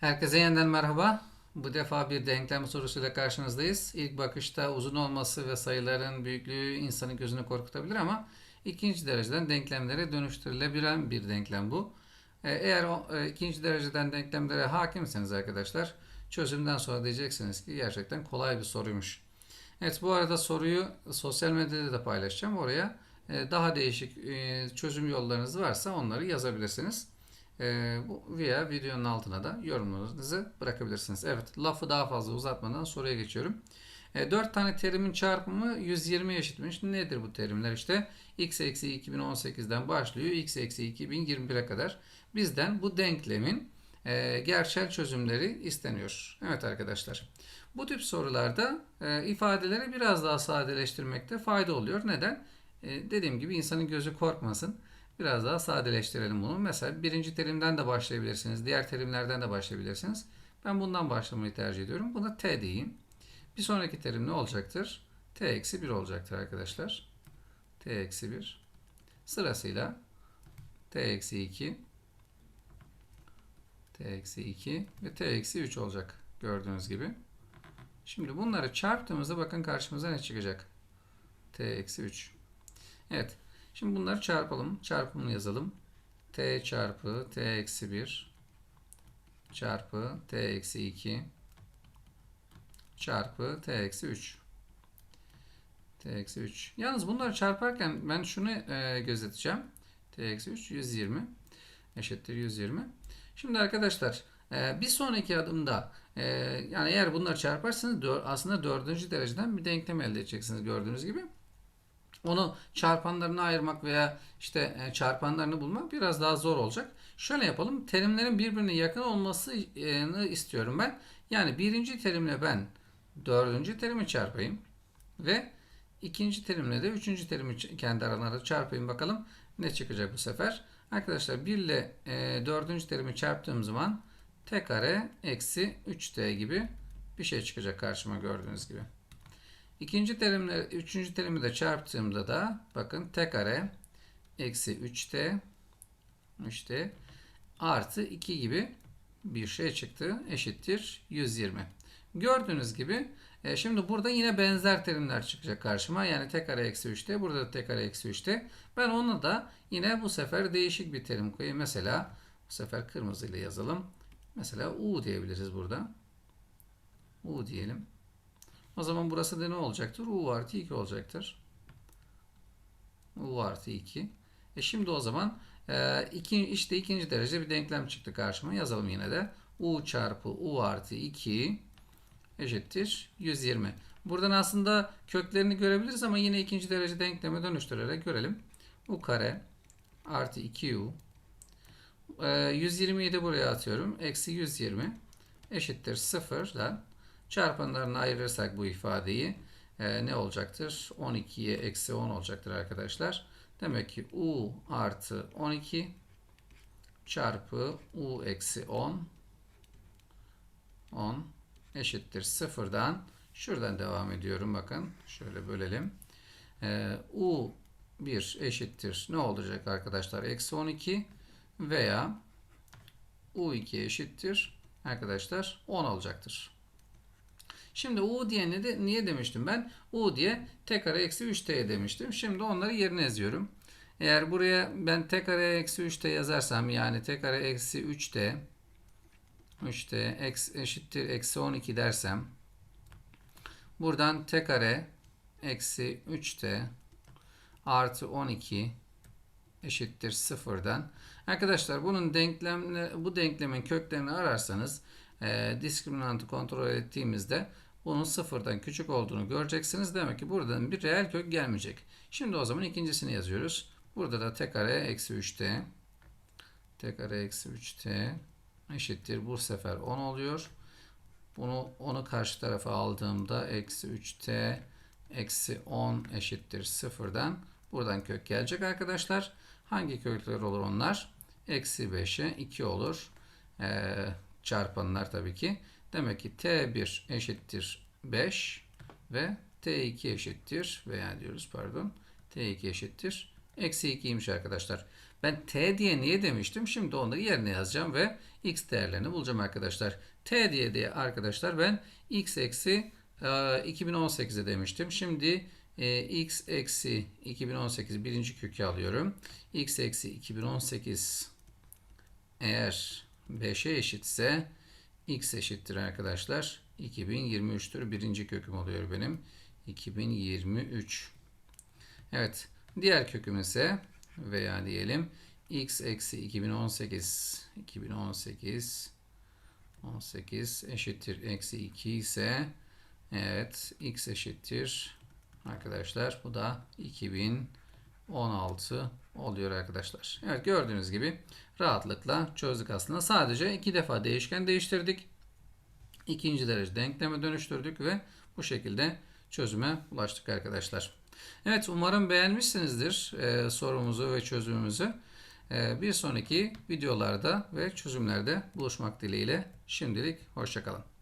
Herkese yeniden merhaba. Bu defa bir denklem sorusuyla karşınızdayız. İlk bakışta uzun olması ve sayıların büyüklüğü insanın gözünü korkutabilir ama ikinci dereceden denklemlere dönüştürülebilen bir denklem bu. Ee, Eğer o, e, ikinci dereceden denklemlere hakimseniz arkadaşlar çözümden sonra diyeceksiniz ki gerçekten kolay bir soruymuş. Evet bu arada soruyu sosyal medyada da paylaşacağım. Oraya e, daha değişik e, çözüm yollarınız varsa onları yazabilirsiniz. Ee, bu veya videonun altına da yorumlarınızı bırakabilirsiniz. Evet, lafı daha fazla uzatmadan soruya geçiyorum. E, 4 tane terimin çarpımı 120 eşitmiş. Nedir bu terimler? İşte x eksi 2018'den başlıyor x eksi 2021'e kadar. Bizden bu denklemin e, gerçel çözümleri isteniyor. Evet arkadaşlar. Bu tip sorularda e, ifadeleri biraz daha sadeleştirmekte fayda oluyor. Neden? E, dediğim gibi insanın gözü korkmasın. Biraz daha sadeleştirelim bunu. Mesela birinci terimden de başlayabilirsiniz. Diğer terimlerden de başlayabilirsiniz. Ben bundan başlamayı tercih ediyorum. Buna t diyeyim. Bir sonraki terim ne olacaktır? t eksi 1 olacaktır arkadaşlar. t eksi 1. Sırasıyla t eksi 2 t eksi 2 ve t eksi 3 olacak. Gördüğünüz gibi. Şimdi bunları çarptığımızda bakın karşımıza ne çıkacak? t eksi 3. Evet. Şimdi bunları çarpalım. Çarpımını yazalım. t çarpı t eksi 1 çarpı t eksi 2 çarpı t eksi 3 t eksi 3. Yalnız bunları çarparken ben şunu e, gözeteceğim. t eksi 3 120 eşittir 120. Şimdi arkadaşlar e, bir sonraki adımda e, yani eğer bunları çarparsanız aslında dördüncü dereceden bir denklem elde edeceksiniz gördüğünüz gibi. Onu çarpanlarına ayırmak veya işte e, çarpanlarını bulmak biraz daha zor olacak. Şöyle yapalım. Terimlerin birbirine yakın olmasını istiyorum ben. Yani birinci terimle ben dördüncü terimi çarpayım. Ve ikinci terimle de üçüncü terimi kendi aralarında çarpayım bakalım. Ne çıkacak bu sefer? Arkadaşlar 1 ile e, dördüncü terimi çarptığım zaman t kare eksi 3t gibi bir şey çıkacak karşıma gördüğünüz gibi. İkinci terimle üçüncü terimi de çarptığımda da bakın t kare eksi 3t 3t artı 2 gibi bir şey çıktı. Eşittir 120. Gördüğünüz gibi e, şimdi burada yine benzer terimler çıkacak karşıma. Yani t kare eksi 3t. Burada da t kare eksi 3t. Ben onu da yine bu sefer değişik bir terim koyayım. Mesela bu sefer kırmızıyla yazalım. Mesela u diyebiliriz burada. u diyelim. O zaman burası da ne olacaktır? U artı 2 olacaktır. U artı 2. E şimdi o zaman e, iki, işte ikinci derece bir denklem çıktı karşıma. Yazalım yine de. U çarpı U artı 2 eşittir 120. Buradan aslında köklerini görebiliriz ama yine ikinci derece denkleme dönüştürerek görelim. U kare artı 2U e, 120'yi de buraya atıyorum. Eksi 120 eşittir 0'dan Çarpanlarını ayırırsak bu ifadeyi e, ne olacaktır? 12'ye eksi 10 olacaktır arkadaşlar. Demek ki u artı 12 çarpı u eksi 10 10 eşittir sıfırdan şuradan devam ediyorum bakın şöyle bölelim e, u 1 eşittir ne olacak arkadaşlar eksi 12 veya u2 eşittir arkadaşlar 10 olacaktır. Şimdi u diye ne de, niye demiştim ben? u diye t kare eksi 3t demiştim. Şimdi onları yerine yazıyorum. Eğer buraya ben t kare eksi 3t yazarsam yani t kare eksi 3t 3t eşittir eksi 12 dersem buradan t kare eksi 3t artı 12 eşittir sıfırdan. Arkadaşlar bunun denklemle bu denklemin köklerini ararsanız e, diskriminantı kontrol ettiğimizde bunun sıfırdan küçük olduğunu göreceksiniz. Demek ki buradan bir reel kök gelmeyecek. Şimdi o zaman ikincisini yazıyoruz. Burada da t kare eksi 3t t kare eksi 3t eşittir. Bu sefer 10 oluyor. Bunu onu karşı tarafa aldığımda eksi 3t eksi 10 eşittir sıfırdan. Buradan kök gelecek arkadaşlar. Hangi kökler olur onlar? Eksi 5'e 2 olur. Ee, çarpanlar tabii ki. Demek ki T1 eşittir 5 ve T2 eşittir veya diyoruz pardon T2 eşittir eksi 2'ymiş arkadaşlar. Ben t diye niye demiştim? Şimdi da yerine yazacağım ve x değerlerini bulacağım arkadaşlar. t diye diye arkadaşlar ben x eksi e, 2018'e demiştim. Şimdi e, x eksi 2018 birinci kökü alıyorum. x eksi 2018 eğer 5'e eşitse x eşittir arkadaşlar. 2023'tür. Birinci köküm oluyor benim. 2023. Evet. Diğer köküm ise veya diyelim x eksi 2018 2018 18 eşittir eksi 2 ise evet x eşittir arkadaşlar bu da 2016 oluyor arkadaşlar. Evet gördüğünüz gibi rahatlıkla çözdük aslında. Sadece iki defa değişken değiştirdik. İkinci derece denkleme dönüştürdük ve bu şekilde çözüme ulaştık arkadaşlar. Evet umarım beğenmişsinizdir e, sorumuzu ve çözümümüzü. E, bir sonraki videolarda ve çözümlerde buluşmak dileğiyle şimdilik hoşçakalın.